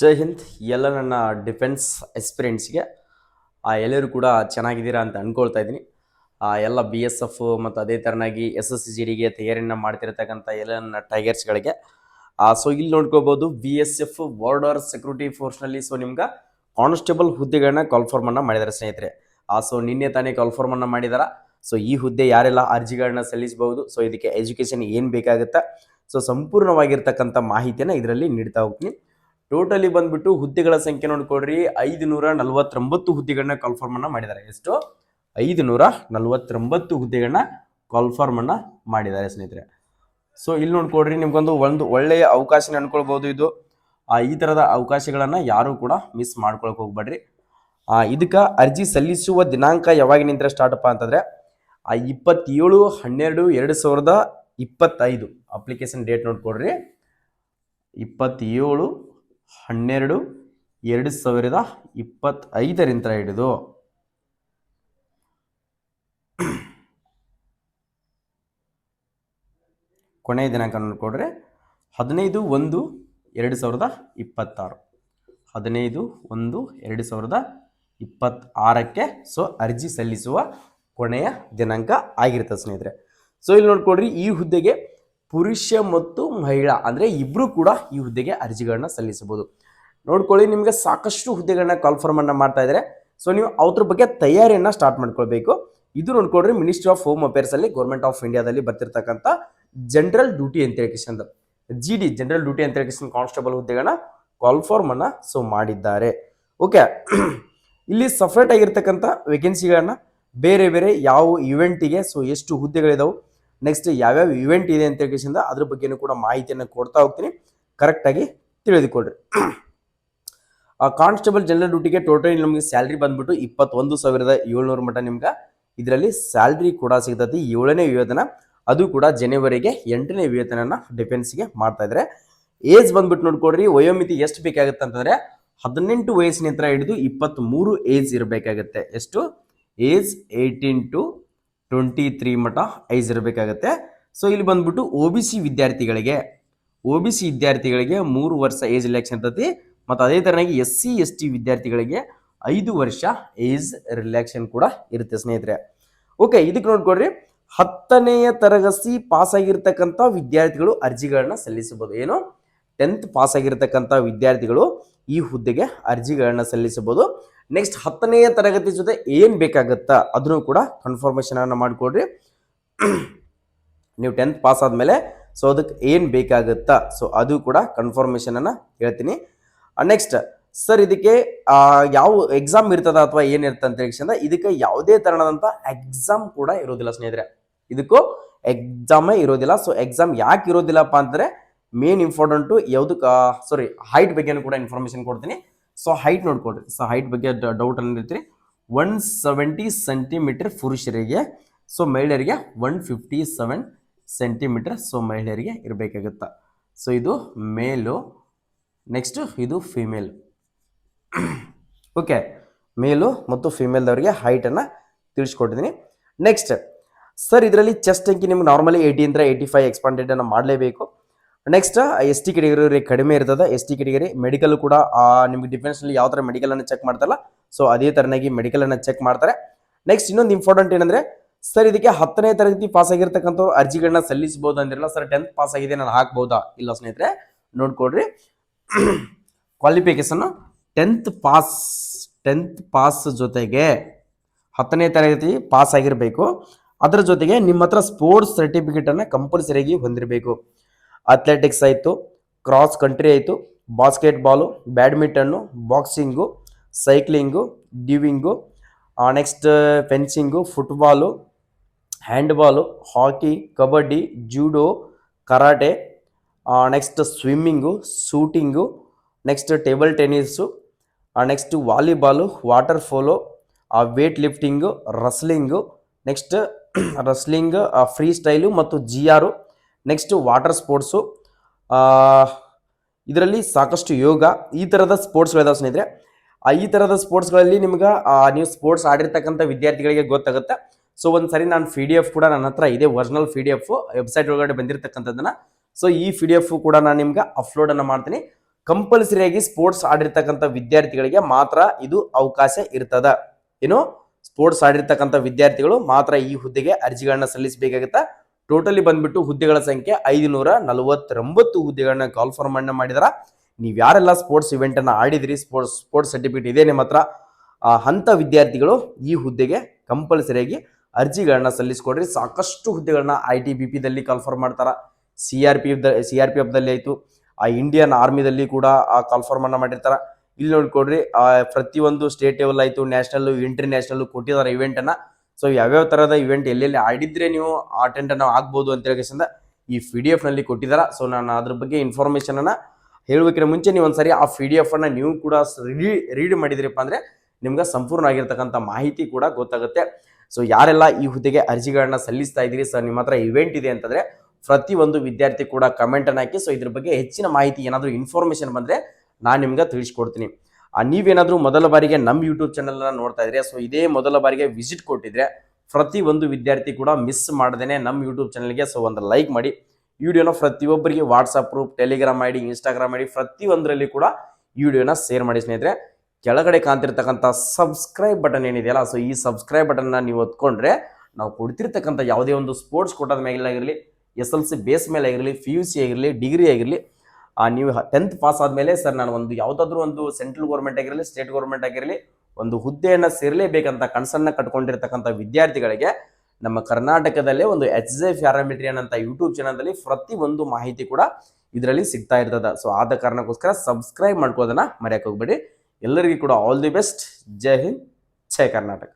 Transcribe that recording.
ಜೈ ಹಿಂದ್, ಎಲ್ಲ ನನ್ನ ಡಿಫೆನ್ಸ್ ಆ, ಎಲ್ಲರೂ ಕೂಡ ಚೆನ್ನಾಗಿದ್ದೀರಾ ಅಂತ ಅಂದ್ಕೊಳ್ತಾ ಇದ್ದೀನಿ. ಎಲ್ಲ ಬಿ ಎಸ್ ಎಫ್ ಮತ್ತು ಅದೇ ಥರನಾಗಿ ಎಸ್ ಎಸ್ ಸಿ ಜಿ ಡಿಗೆ ತಯಾರಿಯನ್ನು ಮಾಡ್ತಿರತಕ್ಕಂಥ ಎಲ್ಲ ನನ್ನ ಟೈಗರ್ಸ್ಗಳಿಗೆ. ಸೊ ಇಲ್ಲಿ ನೋಡ್ಕೋಬೋದು B S F border security ಫೋರ್ಸ್ನಲ್ಲಿ so ನಿಮ್ಗೆ ಕಾನ್ಸ್ಟೇಬಲ್ ಹುದ್ದೆಗಳನ್ನ ಕಾಲ್ಫಾರ್ಮನ್ನು ಮಾಡಿದ್ದಾರೆ ಸ್ನೇಹಿತರೆ. ಆ, ಸೊ ನಿನ್ನೆ ತಾನೇ ಕಾಲ್ಫಾರ್ಮನ್ನು ಮಾಡಿದಾರ. ಸೊ ಈ ಹುದ್ದೆ ಯಾರೆಲ್ಲ ಅರ್ಜಿಗಳನ್ನ ಸಲ್ಲಿಸಬಹುದು? ಸೊ ಇದಕ್ಕೆ ಎಜುಕೇಷನ್ ಏನು ಬೇಕಾಗುತ್ತೆ? ಸೊ ಸಂಪೂರ್ಣವಾಗಿರ್ತಕ್ಕಂಥ ಮಾಹಿತಿಯನ್ನು ಇದರಲ್ಲಿ ನೀಡ್ತಾ ಹೋಗ್ತೀನಿ. ಟೋಟಲಿ ಬಂದ್ಬಿಟ್ಟು ಹುದ್ದೆಗಳ ಸಂಖ್ಯೆ ನೋಡ್ಕೊಡ್ರಿ ಐದು ನೂರ ನಲವತ್ತೊಂಬತ್ತು ಹುದ್ದೆಗಳನ್ನ ಕಾಲ್ಫಾರ್ಮ್ ಅನ್ನ ಮಾಡಿದ್ದಾರೆ. ಎಷ್ಟು? ಐದು ನೂರ ನಲವತ್ತೊಂಬತ್ತು ಹುದ್ದೆಗಳನ್ನ ಕಾಲ್ಫಾರ್ಮ್ ಅನ್ನ ಮಾಡಿದ್ದಾರೆ ಸ್ನೇಹಿತರೆ. ಸೊ ಇಲ್ಲಿ ನೋಡ್ಕೊಡ್ರಿ ನಿಮ್ಗೊಂದು ಒಂದು ಒಳ್ಳೆಯ ಅವಕಾಶ ಅನ್ಕೊಳ್ಬಹುದು ಇದು. ಆ, ಈ ತರದ ಅವಕಾಶಗಳನ್ನು ಯಾರು ಕೂಡ ಮಿಸ್ ಮಾಡ್ಕೊಳಕ್ ಹೋಗ್ಬೇಡ್ರಿ. ಇದಕ್ಕೆ ಅರ್ಜಿ ಸಲ್ಲಿಸುವ ದಿನಾಂಕ ಯಾವಾಗಿನಿಂದ ಸ್ಟಾರ್ಟಪ್ಪ ಅಂತಂದ್ರೆ ಆ ಇಪ್ಪತ್ತೇಳು ಹನ್ನೆರಡು ಎರಡು ಸಾವಿರದ ಇಪ್ಪತ್ತೈದು. ಅಪ್ಲಿಕೇಶನ್ ಡೇಟ್ ನೋಡ್ಕೊಡ್ರಿ ಇಪ್ಪತ್ತೇಳು ಹನ್ನೆರಡು, ಎರಡು ಸಾವಿರದ ಇಪ್ಪತ್ತೈದರಿಂದ ಹಿಡಿದು ಕೊನೆಯ ದಿನಾಂಕ ನೋಡ್ಕೊಡ್ರೆ ಹದಿನೈದು, ಒಂದು, ಎರಡು ಸಾವಿರದ ಇಪ್ಪತ್ತಾರು. ಹದಿನೈದು, ಒಂದು, ಎರಡು ಸಾವಿರದ ಇಪ್ಪತ್ತಾರಕ್ಕೆ ಸೊ ಅರ್ಜಿ ಸಲ್ಲಿಸುವ ಕೊನೆಯ ದಿನಾಂಕ ಆಗಿರುತ್ತೆ ಸ್ನೇಹಿತರೆ. ಸೊ ಇಲ್ಲಿ ನೋಡ್ಕೊಡ್ರಿ ಈ ಹುದ್ದೆಗೆ ಪುರುಷ ಮತ್ತು ಮಹಿಳಾ ಅಂದರೆ ಇಬ್ಬರು ಕೂಡ ಈ ಹುದ್ದೆಗೆ ಅರ್ಜಿಗಳನ್ನ ಸಲ್ಲಿಸಬಹುದು. ನೋಡ್ಕೊಳ್ಳಿ, ನಿಮಗೆ ಸಾಕಷ್ಟು ಹುದ್ದೆಗಳನ್ನ ಕಾಲ್ಫಾರ್ಮನ್ನು ಮಾಡ್ತಾ ಇದ್ದಾರೆ ಸೊ ನೀವು ಅವ್ರ ಬಗ್ಗೆ ತಯಾರಿಯನ್ನ ಸ್ಟಾರ್ಟ್ ಮಾಡ್ಕೊಳ್ಬೇಕು. ಇದು ನೋಡ್ಕೊಡ್ರಿ ಮಿನಿಸ್ಟ್ರಿ ಆಫ್ ಹೋಮ್ ಅಫೇರ್ಸ್ ಅಲ್ಲಿ ಗೌರ್ಮೆಂಟ್ ಆಫ್ ಇಂಡಿಯಾದಲ್ಲಿ ಬರ್ತಿರ್ತಕ್ಕಂಥ ಜನರಲ್ ಡ್ಯೂಟಿ ಅಂತ ಹೇಳಿ ಜಿ ಡಿ ಜನರಲ್ ಡ್ಯೂಟಿ ಅಂತ ಹೇಳಿ ಕಾನ್ಸ್ಟೇಬಲ್ ಹುದ್ದೆಗಳನ್ನ ಕಾಲ್ಫಾರ್ಮ್ ಅನ್ನ ಸೊ ಮಾಡಿದ್ದಾರೆ. ಓಕೆ ಇಲ್ಲಿ ಸಪ್ರೇಟ್ ಆಗಿರ್ತಕ್ಕಂಥ ವೇಕೆನ್ಸಿಗಳನ್ನ ಬೇರೆ ಬೇರೆ ಯಾವ ಇವೆಂಟಿಗೆ ಸೊ ಎಷ್ಟು ಹುದ್ದೆಗಳಿದಾವೆ ನೆಕ್ಸ್ಟ್ ಯಾವ್ಯಾವ ಇವೆಂಟ್ ಇದೆ ಅಂತ ಹೇಳಿ ಅದ್ರ ಬಗ್ಗೆನೂ ಕೂಡ ಮಾಹಿತಿಯನ್ನು ಕೊಡ್ತಾ ಹೋಗ್ತೀನಿ. ಕರೆಕ್ಟಾಗಿ ತಿಳಿದುಕೊಡ್ರಿ ಕಾನ್ಸ್ಟೇಬಲ್ ಜನರಲ್ ಡ್ಯೂಟಿಗೆ ಟೋಟಲಿ ನಿಮಗೆ ಸ್ಯಾಲ್ರಿ ಬಂದ್ಬಿಟ್ಟು ಇಪ್ಪತ್ತೊಂದು ಸಾವಿರದ ಏಳ್ನೂರು ಮಟ್ಟ ನಿಮ್ಗೆ. ಇದರಲ್ಲಿ ಸ್ಯಾಲ್ರಿ ಕೂಡ ಸಿಗ್ತದೆ ಏಳನೇ ವೇತನ, ಅದು ಕೂಡ ಜನವರಿಗೆ ಎಂಟನೇ ವೇತನನ ಡಿಫೆನ್ಸ್ಗೆ ಮಾಡ್ತಾ ಇದ್ದಾರೆ ಏಜ್ ಬಂದ್ಬಿಟ್ಟು ನೋಡ್ಕೊಡ್ರಿ ವಯೋಮಿತಿ ಎಷ್ಟು ಬೇಕಾಗುತ್ತೆ ಅಂತಂದ್ರೆ ಹದಿನೆಂಟು ವಯಸ್ಸಿನಿಂದ ಹಿಡಿದು ಇಪ್ಪತ್ತ್ಮೂರು ಏಜ್ ಇರಬೇಕಾಗತ್ತೆ. ಎಷ್ಟು? Age eighteen to twenty three ಮಠ ಐಸ್ ಇರಬೇಕಾಗತ್ತೆ ಸೊ ಇಲ್ಲಿ ಬಂದ್ಬಿಟ್ಟು ಒ ಬಿ ಸಿ ವಿದ್ಯಾರ್ಥಿಗಳಿಗೆ ಒ ಬಿ ಸಿ ವಿದ್ಯಾರ್ಥಿಗಳಿಗೆ ಮೂರು ವರ್ಷ ಏಜ್ ರಿಲ್ಯಾಕ್ಸ್ ಇರ್ತೈತಿ. ಮತ್ತು ಅದೇ ಥರನಾಗಿ ಎಸ್ ಸಿ ಎಸ್ ಟಿ ವಿದ್ಯಾರ್ಥಿಗಳಿಗೆ ಐದು ವರ್ಷ ಏಜ್ ರಿಲ್ಯಾಕ್ಷನ್ ಕೂಡ ಇರುತ್ತೆ ಸ್ನೇಹಿತರೆ. ಓಕೆ ಇದಕ್ಕೆ ನೋಡ್ಕೊಡ್ರಿ ಹತ್ತನೆಯ ತರಗತಿ ಪಾಸ್ ಆಗಿರ್ತಕ್ಕಂಥ ವಿದ್ಯಾರ್ಥಿಗಳು ಅರ್ಜಿಗಳನ್ನ ಸಲ್ಲಿಸಬಹುದು. ಏನು? ಟೆಂತ್ ಪಾಸ್ ಆಗಿರ್ತಕ್ಕಂಥ ವಿದ್ಯಾರ್ಥಿಗಳು ಈ ಹುದ್ದೆಗೆ ಅರ್ಜಿಗಳನ್ನ ಸಲ್ಲಿಸಬಹುದು. ನೆಕ್ಸ್ಟ್ ಹತ್ತನೆಯ ತರಗತಿ ಜೊತೆ ಏನು ಬೇಕಾಗುತ್ತಾ? ಅದನ್ನು ಕೂಡ ಕನ್ಫರ್ಮೇಷನನ್ನು ಮಾಡಿಕೊಡ್ರಿ. ನೀವು ಟೆಂತ್ ಪಾಸ್ ಆದಮೇಲೆ ಸೊ ಅದಕ್ಕೆ ಏನು ಬೇಕಾಗುತ್ತಾ? ಸೊ ಅದು ಕೂಡ ಕನ್ಫರ್ಮೇಷನನ್ನು ಹೇಳ್ತೀನಿ. ನೆಕ್ಸ್ಟ್ ಸರ್ ಇದಕ್ಕೆ ಯಾವ ಎಕ್ಸಾಮ್ ಇರ್ತದ ಅಥವಾ ಏನಿರ್ತದೆ ಅಂತ ಹೇಳಿ ಇದಕ್ಕೆ ಯಾವುದೇ ತರಹದಂಥ ಎಕ್ಸಾಮ್ ಕೂಡ ಇರೋದಿಲ್ಲ ಸ್ನೇಹಿತರೆ. ಇದಕ್ಕೂ ಎಕ್ಸಾಮೇ ಇರೋದಿಲ್ಲ. ಸೊ ಎಕ್ಸಾಮ್ ಯಾಕೆ ಇರೋದಿಲ್ಲಪ್ಪ ಅಂದರೆ ಮೇನ್ ಇಂಪಾರ್ಟೆಂಟು ಯಾವುದಕ್ಕೆ ಸಾರಿ ಹೈಟ್ ಬಗ್ಗೆನೂ ಕೂಡ ಇನ್ಫಾರ್ಮೇಷನ್ ಕೊಡ್ತೀನಿ. ಸೊ ಹೈಟ್ ನೋಡ್ಕೊಡ್ರಿ ಸೊ ಹೈಟ್ ಬಗ್ಗೆ ಡೌಟ್ ಅನ್ನಿರ್ತೀರಿ ಒನ್ ಸೆವೆಂಟಿ ಸೆಂಟಿಮೀಟರ್ ಪುರುಷರಿಗೆ ಸೊ ಮಹಿಳೆಯರಿಗೆ one fifty seven centimetre so ಮಹಿಳೆಯರಿಗೆ ಇರಬೇಕಾಗುತ್ತೆ. ಸೊ ಇದು ಮೇಲು ನೆಕ್ಸ್ಟ್ ಇದು ಫಿಮೇಲ್ ಓಕೆ ಮೇಲು ಮತ್ತು ಫಿಮೇಲ್ದವರಿಗೆ ಹೈಟನ್ನು ತಿಳಿಸ್ಕೊಟ್ಟಿದ್ದೀನಿ ನೆಕ್ಸ್ಟ್ ಸರ್ ಇದರಲ್ಲಿ ಚೆಸ್ಟ್ ಅಂಕಿ ನಿಮ್ಗೆ ನಾರ್ಮಲಿ ಅಂದ್ರೆ ಏಯ್ಟಿ ಫೈವ್ ಎಕ್ಸ್ಪಾಂಡೆಡನ್ನು ಮಾಡಲೇಬೇಕು. ನೆಕ್ಸ್ಟ್ ಎಸ್ ಟಿ ಕೆಟಗರಿ ಕಡಿಮೆ ಇರ್ತದೆ. ಎಸ್ ಟಿ ಕೆಟಗರಿ ಮೆಡಿಕಲ್ ಕೂಡ ನಿಮ್ಗೆ ಡಿಫೆನ್ಸ್ನಲ್ಲಿ ಯಾವ ಥರ ಮೆಡಿಕಲನ್ನು ಚೆಕ್ ಮಾಡ್ತಾರಲ್ಲ ಸೊ ಅದೇ ಥರನಾಗಿ ಮೆಡಿಕಲನ್ನು ಚೆಕ್ ಮಾಡ್ತಾರೆ. ನೆಕ್ಸ್ಟ್ ಇನ್ನೊಂದು ಇಂಪಾರ್ಟೆಂಟ್ ಏನಂದರೆ ಸರ್ ಇದಕ್ಕೆ ಹತ್ತನೇ ತರಗತಿ ಪಾಸ್ ಆಗಿರ್ತಕ್ಕಂಥವ್ರು ಅರ್ಜಿಗಳನ್ನ ಸಲ್ಲಿಸಬಹುದು ಅಂದಿರಲ್ಲ ಸರ್ ಟೆಂತ್ ಪಾಸ್ ಆಗಿದೆ, ನಾನು ಹಾಕ್ಬೋದಾ? ಇಲ್ಲ ಸ್ನೇಹಿತರೆ ನೋಡ್ಕೊಡ್ರಿ qualification tenth pass tenth pass ಜೊತೆಗೆ ಹತ್ತನೇ ತರಗತಿ ಪಾಸ್ ಆಗಿರಬೇಕು. ಅದರ ಜೊತೆಗೆ ನಿಮ್ಮ ಹತ್ರ ಸ್ಪೋರ್ಟ್ಸ್ ಸರ್ಟಿಫಿಕೇಟನ್ನು ಕಂಪಲ್ಸರಿಯಾಗಿ ಹೊಂದಿರಬೇಕು. ಅಥ್ಲೆಟಿಕ್ಸ್ ಆಯಿತು ಕ್ರಾಸ್ ಕಂಟ್ರಿ ಆಯಿತು basketball badminton boxing cycling diving next fencing football handball hockey kabaddi judo karate next swimming shooting next table tennis next volleyball water polo weightlifting wrestling next wrestling freestyle ಮತ್ತು G ಆರು next water sports ಇದರಲ್ಲಿ ಸಾಕಷ್ಟು ಯೋಗ ಈ ಥರದ ಸ್ಪೋರ್ಟ್ಸ್ಗಳಿದಾವೆ ಸ್ನೇಹಿತರೆ. ಈ ಥರದ ಸ್ಪೋರ್ಟ್ಸ್ಗಳಲ್ಲಿ ನಿಮ್ಗೆ ನೀವು ಸ್ಪೋರ್ಟ್ಸ್ ಆಡಿರ್ತಕ್ಕಂಥ ವಿದ್ಯಾರ್ಥಿಗಳಿಗೆ ಗೊತ್ತಾಗುತ್ತೆ. ಸೊ ಒಂದು ಸರಿ ನಾನು ಪಿ ಡಿ ಎಫ್ ಕೂಡ ನನ್ನ ಹತ್ರ ಇದೆ original P D F website ಒಳಗಡೆ ಬಂದಿರತಕ್ಕಂಥದ್ದನ್ನು. ಸೊ ಈ ಪಿ ಡಿ ಎಫ್ ಕೂಡ ನಾನು ನಿಮ್ಗೆ ಅಪ್ಲೋಡನ್ನು ಮಾಡ್ತೀನಿ. ಕಂಪಲ್ಸರಿಯಾಗಿ ಸ್ಪೋರ್ಟ್ಸ್ ಆಡಿರ್ತಕ್ಕಂಥ ವಿದ್ಯಾರ್ಥಿಗಳಿಗೆ ಮಾತ್ರ ಇದು ಅವಕಾಶ ಇರ್ತದ. ಏನು? ಸ್ಪೋರ್ಟ್ಸ್ ಆಡಿರ್ತಕ್ಕಂಥ ವಿದ್ಯಾರ್ಥಿಗಳು ಮಾತ್ರ ಈ ಹುದ್ದೆಗೆ ಅರ್ಜಿಗಳನ್ನ ಸಲ್ಲಿಸಬೇಕಾಗತ್ತ? ಟೋಟಲಿ ಬಂದ್ಬಿಟ್ಟು ಹುದ್ದೆಗಳ ಸಂಖ್ಯೆ ಐದುನೂರ ನಲವತ್ತೊಂಬತ್ತು ಹುದ್ದೆಗಳನ್ನ ಕಾಲ್ಫಾರ್ಮ್ ಅನ್ನ ಮಾಡಿದಾರ. ನೀವು ಯಾರೆಲ್ಲ ಸ್ಪೋರ್ಟ್ಸ್ ಇವೆಂಟ್ ಅನ್ನ ಆಡಿದ್ರಿ ಸ್ಪೋರ್ಟ್ಸ್ ಸ್ಪೋರ್ಟ್ಸ್ ಸರ್ಟಿಫಿಕೇಟ್ ಇದೆ ನಿಮ್ಮ ಹತ್ರ ಅಂತ ವಿದ್ಯಾರ್ಥಿಗಳು ಈ ಹುದ್ದೆಗೆ ಕಂಪಲ್ಸರಿಯಾಗಿ ಅರ್ಜಿಗಳನ್ನ ಸಲ್ಲಿಸ್ಕೊಡ್ರಿ. ಸಾಕಷ್ಟು ಹುದ್ದೆಗಳನ್ನ ಐ ಟಿ ಬಿ ಪಿದಲ್ಲಿ ಕಾಲ್ಫಾರ್ಮ್ ಮಾಡ್ತಾರ. C R P F C R P ಎಫ್ದಲ್ಲಿ ಆಯಿತು. ಆ ಇಂಡಿಯನ್ ಆರ್ಮಿದಲ್ಲಿ ಕೂಡ ಆ ಕಾಲ್ಫಾರ್ಮ್ ಅನ್ನ ಮಾಡಿರ್ತಾರ. ಇಲ್ಲಿ ನೋಡ್ಕೊಡ್ರಿ ಪ್ರತಿಯೊಂದು ಸ್ಟೇಟ್ ಲೆವೆಲ್ ಆಯಿತು ನ್ಯಾಷನಲ್ ಇಂಟರ್ನ್ಯಾಷನಲ್ ಕೊಟ್ಟಿದ್ದಾರೆ ಇವೆಂಟ್ ಅನ್ನ. ಸೊ ಯಾವ್ಯಾವ ಥರದ ಇವೆಂಟ್ ಎಲ್ಲೆಲ್ಲಿ ಆಡಿದ್ರೆ ನೀವು ಅಟೆಂಡ್ ಆಗ್ಬೋದು ಅಂತ ಹೇಳಿ ಈ ಪಿ ಡಿ ಎಫ್ನಲ್ಲಿ ಕೊಟ್ಟಿದ್ದಾರೆ ಸೊ ನಾನು ಅದ್ರ ಬಗ್ಗೆ ಇನ್ಫಾರ್ಮೇಷನನ್ನು ಹೇಳಬೇಕಿನ ಮುಂಚೆ ನೀವು ಒಂದ್ಸರಿ ಆ ಪಿ ಡಿ ಎಫನ್ನು ನೀವು ಕೂಡ ರೀಡ್ ಮಾಡಿದ್ರಪ್ಪ ಅಂದ್ರೆ ನಿಮ್ಗೆ ಸಂಪೂರ್ಣ ಆಗಿರ್ತಕ್ಕಂಥ ಮಾಹಿತಿ ಕೂಡ ಗೊತ್ತಾಗುತ್ತೆ. ಸೊ ಯಾರೆಲ್ಲ ಈ ಹುದ್ದೆಗೆ ಅರ್ಜಿಗಳನ್ನ ಸಲ್ಲಿಸ್ತಾ ಇದ್ದೀರಿ ಸರ್ ನಿಮ್ಮ ಹತ್ರ ಇವೆಂಟ್ ಇದೆ ಅಂತಂದ್ರೆ ಒಂದು ವಿದ್ಯಾರ್ಥಿ ಕೂಡ ಕಮೆಂಟನ್ನು ಹಾಕಿ ಸೊ ಇದ್ರ ಬಗ್ಗೆ ಹೆಚ್ಚಿನ ಮಾಹಿತಿ ಏನಾದರೂ ಇನ್ಫಾರ್ಮೇಷನ್ ಬಂದ್ರೆ ನಾನು ನಿಮ್ಗೆ ತಿಳಿಸ್ಕೊಡ್ತೀನಿ. ನೀವೇನಾದ್ರೂ ಮೊದಲ ಬಾರಿಗೆ ನಮ್ಮ ಯೂಟ್ಯೂಬ್ ಚಾನಲನ್ನು ನೋಡ್ತಾ ಇದ್ರೆ ಸೊ ಇದೇ ಮೊದಲ ಬಾರಿಗೆ ವಿಸಿಟ್ ಕೊಟ್ಟಿದ್ರೆ ಪ್ರತಿ ಒಂದು ವಿದ್ಯಾರ್ಥಿ ಕೂಡ ಮಿಸ್ ಮಾಡ್ದೇನೆ ನಮ್ಮ ಯೂಟ್ಯೂಬ್ ಚಾನಲ್ಗೆ ಸೊ ಒಂದು ಲೈಕ್ ಮಾಡಿ ವಿಡಿಯೋನ ಪ್ರತಿಯೊಬ್ಬರಿಗೆ WhatsApp group Telegram ID Instagram ID ಪ್ರತಿಯೊಂದರಲ್ಲಿ ಕೂಡ ವಿಡಿಯೋನ ಶೇರ್ ಮಾಡಿ ಸ್ನೇಹಿತರೆ. ಕೆಳಗಡೆ ಕಾಣ್ತಿರ್ತಕ್ಕಂಥ ಸಬ್ಸ್ಕ್ರೈಬ್ ಬಟನ್ ಏನಿದೆಯಲ್ಲ ಸೊ ಈ ಸಬ್ಸ್ಕ್ರೈಬ್ ಬಟನ್ನ ನೀವು ಒತ್ಕೊಂಡ್ರೆ ನಾವು ಕೊಡ್ತಿರ್ತಕ್ಕಂಥ ಯಾವುದೇ ಒಂದು ಸ್ಪೋರ್ಟ್ಸ್ ಕೊಟ್ಟದ ಮೇಲೆ ಆಗಿರಲಿ ಎಸ್ ಎಲ್ ಸಿ ಬೇಸ್ ಮೇಲೆ ಆಗಿರಲಿ ಪಿ ಯು ಸಿ ಆಗಿರಲಿ ಡಿಗ್ರಿ ಆಗಿರಲಿ ಆ, ನೀವು ಟೆಂತ್ ಪಾಸ್ ಆದಮೇಲೆ ಸರ್ ನಾನು ಒಂದು ಯಾವುದಾದ್ರೂ ಒಂದು ಸೆಂಟ್ರಲ್ ಗೌರ್ಮೆಂಟ್ ಆಗಿರಲಿ ಸ್ಟೇಟ್ ಗೌರ್ಮೆಂಟ್ ಆಗಿರಲಿ ಒಂದು ಹುದ್ದೆಯನ್ನು ಸೇರಲೇಬೇಕಂತ ಕನಸನ್ನ ಕಟ್ಕೊಂಡಿರ್ತಕ್ಕಂಥ ವಿದ್ಯಾರ್ಥಿಗಳಿಗೆ ನಮ್ಮ ಕರ್ನಾಟಕದಲ್ಲೇ ಒಂದು ಎಚ್ ಜೆ ಪ್ಯಾರಾಮಿಟ್ರಿಯನ್ ಅಂತ ಯೂಟ್ಯೂಬ್ ಚಾನಲ್ದಲ್ಲಿ ಪ್ರತಿ ಒಂದು ಮಾಹಿತಿ ಕೂಡ ಇದರಲ್ಲಿ ಸಿಗ್ತಾ ಇರ್ತದ. ಸೊ ಆದ ಕಾರಣಕ್ಕೋಸ್ಕರ ಸಬ್ಸ್ಕ್ರೈಬ್ ಮಾಡ್ಕೋದನ್ನ ಮರೆಯಕ್ಕೆ ಹೋಗ್ಬೇಡಿ. ಎಲ್ಲರಿಗೂ ಕೂಡ all the best Jai Hind Jai Karnataka.